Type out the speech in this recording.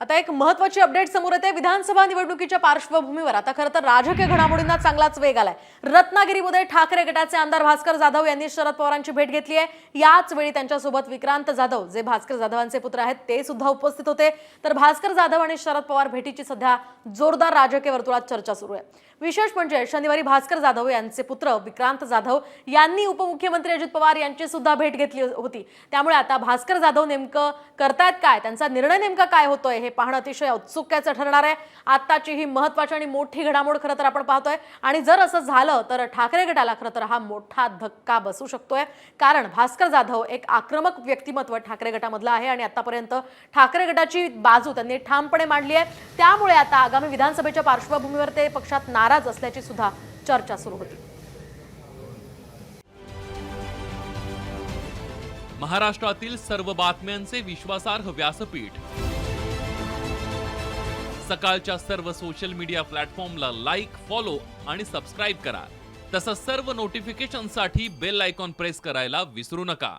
आता एक महत्वाची अपडेट समोर येते. विधानसभा निवडणुकीच्या पार्श्वभूमीवर आता खरं तर राजकीय घडामोडींना चांगलाच वेग आलाय. रत्नागिरीमध्ये ठाकरे गटाचे आमदार भास्कर जाधव यांनी शरद पवारांची भेट घेतली आहे. याच वेळी त्यांच्यासोबत विक्रांत जाधव जे भास्कर जाधवांचे पुत्र आहेत ते सुद्धा उपस्थित होते. तर भास्कर जाधव आणि शरद पवार भेटीची सध्या जोरदार राजकीय वर्तुळात चर्चा सुरू आहे. विशेष म्हणजे शनिवारी भास्कर जाधव यांचे पुत्र विक्रांत जाधव यांनी उपमुख्यमंत्री अजित पवार यांची सुद्धा भेट घेतली होती. त्यामुळे आता भास्कर जाधव नेमकं करतायत काय? त्यांचा निर्णय नेमका काय होतोय हे पाहणं अतिशय औत्सुक्याचं ठरणार आहे. आत्ताची ही महत्वाची आणि मोठी घडामोड खरं तर आपण पाहतोय. आणि जर असं झालं तर ठाकरे गटाला खरं तर हा मोठा धक्का बसू शकतोय. कारण भास्कर जाधव एक आक्रमक व्यक्तिमत्व ठाकरे गटामधलं आहे आणि आतापर्यंत ठाकरे गटाची बाजू त्यांनी ठामपणे मांडली आहे. त्यामुळे आता आगामी विधानसभेच्या पार्श्वभूमीवर ते पक्षात नाराज असल्याची सुद्धा चर्चा सुरू होती. महाराष्ट्रातील सर्व बातम्यांचे विश्वासार्ह व्यासपीठ. सकाळच्या सर्व सोशल मीडिया प्लॅटफॉर्मला लाईक फॉलो आणि सबस्क्राईब करा. तसंच सर्व नोटिफिकेशनसाठी बेल आयकॉन प्रेस करायला विसरू नका.